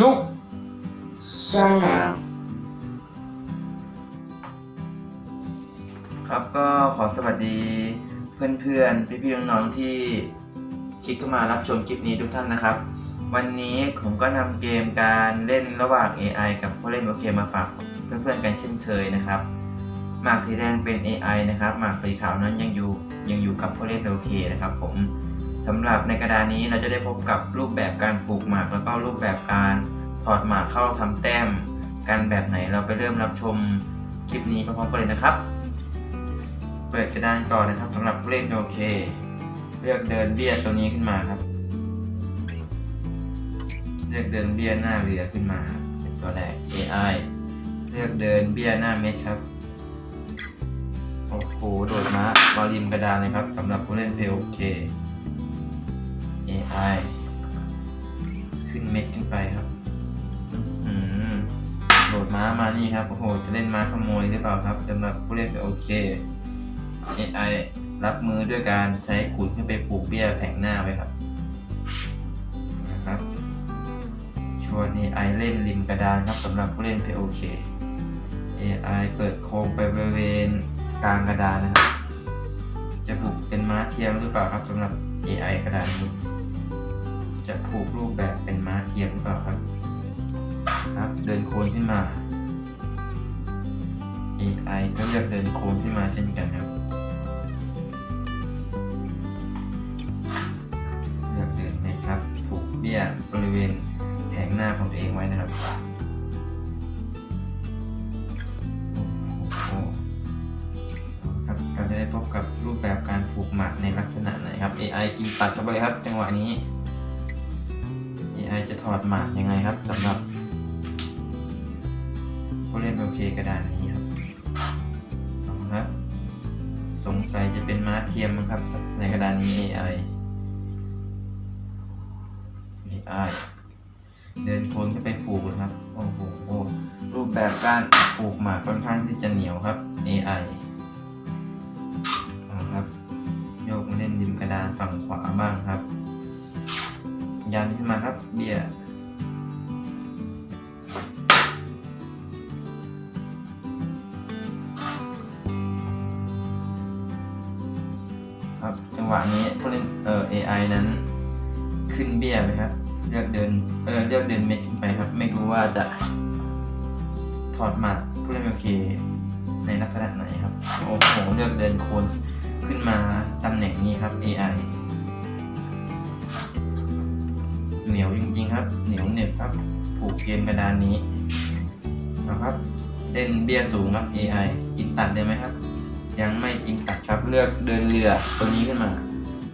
ลุก Channel ครับก็ขอสวัสดีเพื่อนๆ พี่ๆ น้องๆ ที่คลิกเข้ามารับชมคลิปนี้ทุกท่านนะครับ วันนี้ผมก็นำเกมการเล่นระหว่าง AI กับผู้เล่นโอเคมาฝากเพื่อนๆ กันเช่นเคยนะครับหมากสีแดงเป็น AI นะครับหมากสีขาวนั้นยังอยู่ยังอยู่กับผู้เล่นโอเคนะครับผม สำหรับในกระดานนี้เราจะได้พบกับรูปแบบการปลูกหมาก แล้วก็รูปแบบการถอดหมากเข้าทำแต้ม กันแบบไหนเราไปเริ่มรับชมคลิปนี้พร้อมๆกันเลยนะครับ เปิดกระดานก่อนนะครับสำหรับผู้เล่นโอเค เลือกเดินเบี้ยตัวนี้ขึ้นมาครับ เลือกเดินเบี้ยหน้าเรือขึ้นมาเป็นตัวแรก AI เลือกเดินเบี้ยหน้าเม็ดครับโอ้โหโดดม้าบอลิมกระดานเลยครับสำหรับผู้เล่นเพลโอเค AI ขึ้นเม็ดขึ้นไปครับอื้อหือโดม้ามานี่ครับ โอ้โห จะเล่นม้าขโมยหรือเปล่าครับสำหรับผู้เล่นเพลโอเค AI รับมือด้วยการใช้ขุดขึ้นไปปลูกเบี้ยแผงหน้าไว้ครับนะครับชวน AI เล่นริมกระดานครับสำหรับผู้เล่น POK AI เปิดโครงไปบริเวณกลางกระดานนะครับ จะปลูกเป็นม้าเทียมหรือเปล่าครับสำหรับ AI กระดานนี้ จะผูกรูปแบบเป็นม้าเทียมหรือเปล่าครับ ครับ เดินโคนขึ้นมา AI ก็เลือกเดินโค้งขึ้นมาเช่นกันครับ เลือกเดินนะครับผูกเบี้ยบริเวณแผงหน้าของตัวเองไว้นะครับโอ้ครับเราจะได้พบกับรูปแบบการผูกหมักในลักษณะไหนครับ AI กินตัดเข้าไปเลยครับจังหวะนี้ AI จะถอดหมากยังไงครับสำหรับผู้เล่นโอเคกระดานนี้ครับเอาครับ สงสัยจะเป็นม้าเทียมมั้งครับ ในกระดานนี้ AI AI เดินโคนขึ้นไปปลูกเลยครับ โอ้โหรูปแบบการปลูกหมากค่อนข้างที่จะเหนียวครับ AI เอาครับ โยกเล่นริมกระดานฝั่งขวาบ้างครับ ยันขึ้นมาครับ เบี้ยครับจังหวะนี้ผู้เล่นเอ่อ AI นั้นขึ้นเบี้ยไปครับ เลือกเดินเออเลือกเดินเม็ดขึ้นไปครับ ไม่รู้ว่าจะถอดหมากผู้เล่นโอเคในลักษณะไหนครับ โอ้โหเลือกเดินโคนขึ้นมาตำแหน่งนี้ครับ AI นียวจริงๆครับ เหนียวเหน็บครับ ผูกเกมกระดานนี้นะครับเล่นเบี้ยสูงครับ AI กินตัดได้ไหมครับ ยังไม่จริงตัดครับเลือกเดินเรือตัวนี้ขึ้นมา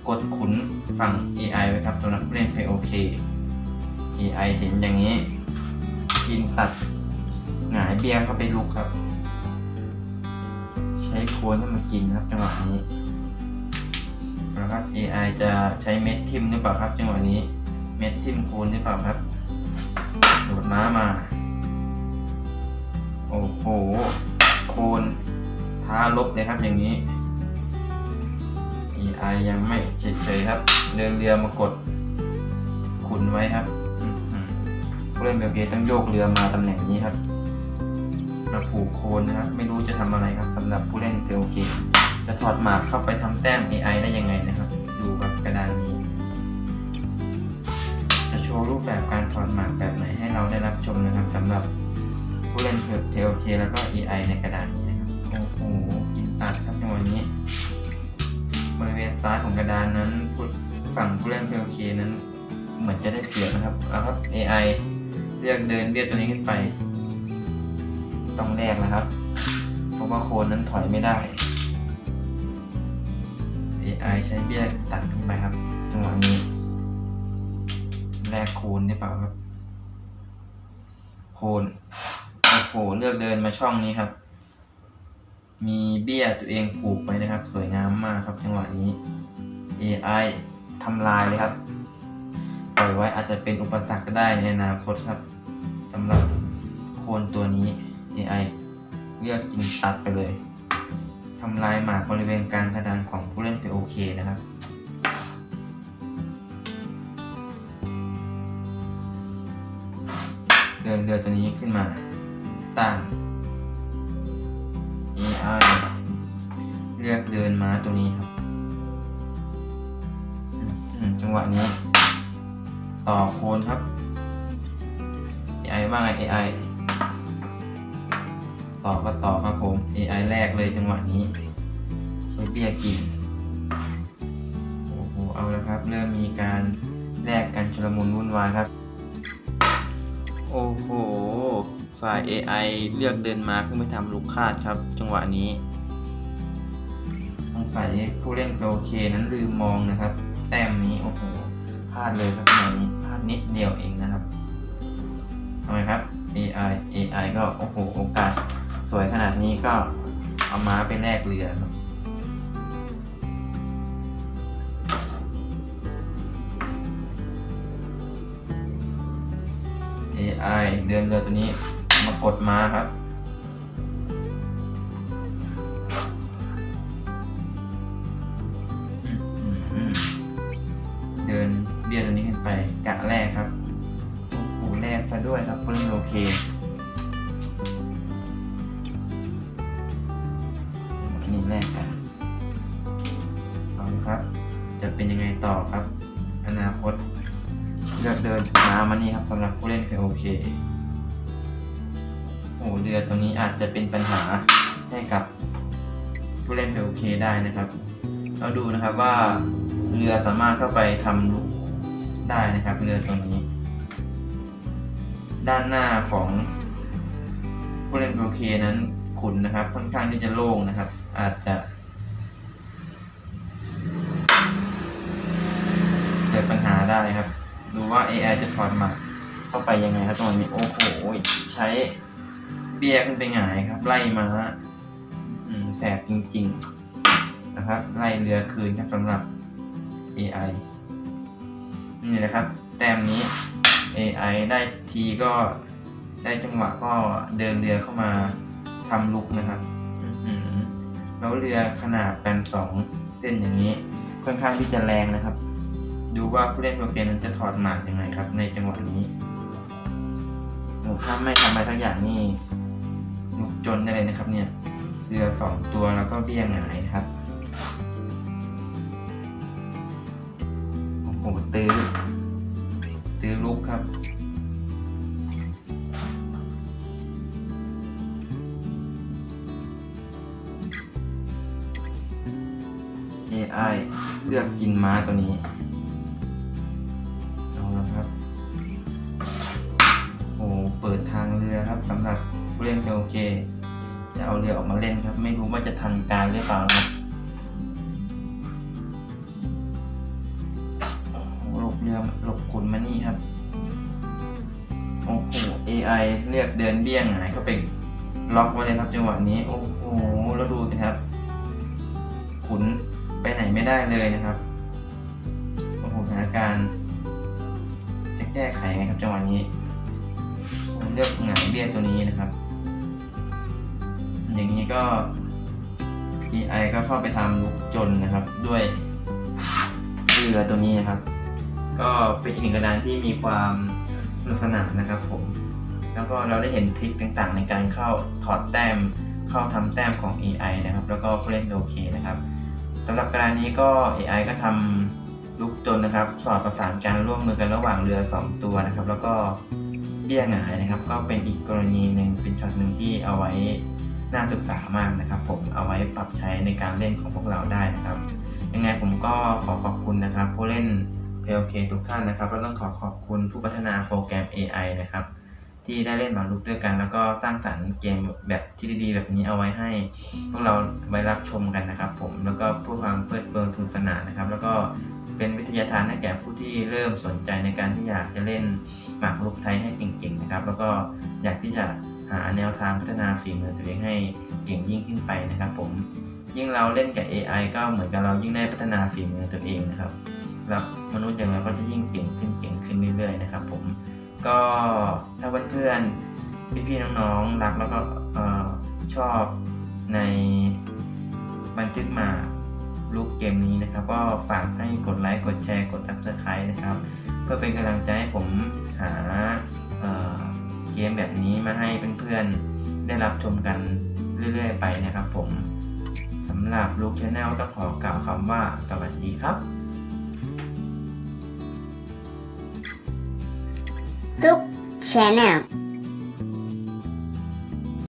กดขุนฝั่ง AI ไว้ครับสำหรับผู้เล่นเพย์โอเค AI เห็นอย่างนี้ กินตัดหงายเบี้ยเข้าไปลุกครับ ใช้โคนให้มันกินครับจังหวะนี้นะครับ AI จะใช้เม็ดทิมหรือเปล่าครับจังหวะนี้ เม็ดทิมโคนหรือเปล่าครับโดดม้ามา โอ้โห โคนท้าลบเลยครับอย่างนี้ AI ยังไม่เฉยๆครับเดินเรือมากด ขุนไว้ครับผู้เล่นแบบเอต้องโยกเรือมาตำแหน่งนี้ครับมาผูกโคนนะครับ ไม่รู้จะทำอะไรครับสำหรับผู้เล่นเโอเคจะถอดหมากเข้าไปทำแต้ม AI ได้ยังไงนะครับ ดูกับกระดานนี้ ว์รูปแบบการถอดหมากแบบไหนให้เราได้รับชมนะครับสำหรับผู้เล่นเทลเคแล้วก็ AI ในกระดานนี้นะครับ โอ้โหกินตัดครับจังหวะนี้บริเวณซ้ายของกระดานนั้นฝั่งผู้เล่นเทลเคนั้น เหมือนจะได้เปรียบนะครับเอาครับ AI เลือกเดินเบี้ยตัวนี้ขึ้นไป ต้องแลกนะครับ เพราะว่าโคนนั้นถอยไม่ได้ AI ใช้เบี้ยตัดขึ้นไปครับจังหวะนี้ แลกโคนได้เปล่าครับ โคนโอ้โหเลือกเดินมาช่องนี้ครับ มีเบี้ยตัวเองผูกไว้นะครับ สวยงามมากครับจังหวะนี้ AI ทำลายเลยครับ ปล่อยไว้อาจจะเป็นอุปสรรคก็ได้ในอนาคตครับสำหรับโคนตัวนี้ AI เลือกกินตัดไปเลยทำลายหมากบริเวณกลางกระดานของผู้เล่นไปโอเคนะครับ เรือเรือตัวนี้ขึ้นมาตั้ง AI เลือกเดินม้าตัวนี้ครับจังหวะนี้ ต่อโคนครับ AI ว่าไง AI ต่อก็ต่อครับผม AI แรกเลยจังหวะนี้ใช้เบี้ยกินโอ้โหเอาล้วครับ เริ่มมีการแลกกันชุลมุนวุ่นวายครับ โอ้โห ฝ่าย AI เลือกเดินมาเพื่อไม่ทำลูกคาดครับ จังหวะนี้สงสัยผู้เล่นโอเคนั้นลืมมองนะครับ แต้มนี้โอ้โหพลาดเลยครับในพลาดนิดเดียวเองนะครับทำไมครับ AI AI ก็โอ้โหโอกาสสวยขนาดนี้ก็เอาม้าไปแลกเรือครับ AI เดินเรือตัวนี้มากดม้าครับ เดินเบี้ยตัวนี้ขึ้นไปกะแรกครับปูแรกซะด้วยครับเพิ่มโอเค เลือกเดินน้ำมานี่ครับสำหรับผู้เล่นคือโอเค โอ้เรือตัวนี้อาจจะเป็นปัญหาให้กับผู้เล่นคือโอเคได้นะครับ เราดูนะครับว่าเรือสามารถเข้าไปทำลุกได้นะครับเรือตัวนี้ ด้านหน้าของผู้เล่นโอเคนั้นขุนนะครับ ค่อนข้างที่จะโล่งนะครับ อาจจะเกิดปัญหาได้ครับ ดูว่า AI จะถอดมักเข้าไปยังไงครับตรงนี้ โอ้โห ใช้เบี้ยขึ้นไปหงายครับ ไล่มาแสบจริง ๆ นะครับ ไล่เรือคืนครับสำหรับ AI นี่นะครับ แต้มนี้ AI ได้ทีก็ได้จังหวะก็เดินเรือเข้ามาทำลุกนะครับแล้วเรือขนาดแปนสองเส้นอย่างนี้ค่อนข้างที่จะแรงนะครับ ดูว่าผู้เล่นโปรเกมนั้นจะถอดหมากยังไงครับ ในจังหวะนี้โอ้ถ้าไม่ทำอะไรทั้งอย่างนี่หนุกจนได้เลยนะครับ เนี่ยเรือสองตัวแล้วก็เบี้ยหงายครับโอ้โหตื้อตื้อลุกครับ AI เลือกกินม้าตัวนี้ เค จะเอาเรือออกมาเล่นครับ ไม่รู้ว่าจะทันการหรือเปล่าครับหลบเรือหลบขุนมานี่ครับ โอ้โห AI เลือกเดินเบี้ยงหายเข้าไปล็อกไว้เลยครับจังหวะนี้ โอ้โห แล้วดูสิครับ ขุนไปไหนไม่ได้เลยนะครับ โอ้โห สถานการณ์จะแก้ไขไงครับจังหวะนี้เลือกหงายเบี้ยตัวนี้นะครับ อย่างนี้ก็ EI ก็เข้าไปทำลุกจนนะครับด้วยเรือตัวนี้นะครับ ก็เป็นอีกหนึ่งกระดานที่มีความสนุกสนานนะครับผม แล้วก็เราได้เห็นทริคต่างๆ ในการเข้าถอดแต้ม เข้าทำแต้มของ AI นะครับ แล้วก็ผู้เล่นโอเคนะครับสำหรับกระดานนี้ก็ AI ก็ทำลุกจนนะครับ สอดประสานการร่วมมือกันระหว่างเรือ 2 ตัวนะครับ แล้วก็เบี้ยหงายนะครับ ก็เป็นอีกกรณีหนึ่งเป็นช็อตหนึ่งที่เอาไว้ น่าศึกษามากนะครับ ผมเอาไว้ปรับใช้ในการเล่นของพวกเราได้นะครับ ยังไงผมก็ขอขอบคุณนะครับ ผู้เล่น PLK ทุกท่านนะครับแล้วต้องขอขอบคุณผู้พัฒนาโปรแกรม AI นะครับที่ได้เล่นหมากรุกด้วยกัน แล้วก็สร้างสรรค์เกมแบบที่ดีๆ แบบนี้เอาไว้ให้ พวกเราไว้รับชมกันนะครับ ผมแล้วก็เพื่อความเพลิดเพลินสนุกสนานนะครับ แล้วก็เป็นวิทยาทานให้แก่ผู้ที่เริ่มสนใจในการที่อยากจะเล่นหมากรุกไทยให้เก่งๆนะครับ แล้วก็อยากที่จะาแนวทางพัฒนาฝีมือตัวเองให้เก่งยิ่งขึ้นไปนะครับ ผมยิ่งเราเล่นกับ AI ก็เหมือนกับเรายิ่งได้พัฒนาฝีมือตัวเองนะครับแล้วมนุษย์อย่างเราก็จะยิ่งเก่งขึ้นเก่งขึ้นเรื่อยๆนะครับ ผมก็ถ้าเพื่อนๆพี่ๆน้องๆรักแล้วก็ชอบในบันทึกมาลูกเกมนี้นะครับ ก็ฝากให้กดไลค์กดแชร์กด subscribe นะครับ เพื่อเป็นกำลังใจให้ผมหา เกมแบบนี้มาให้เพื่อนๆได้รับชมกันเรื่อยๆไปนะครับผมสำหรับลูกชาแนลต้องขอกล่าวคำว่าสวัสดีครับ Look Channel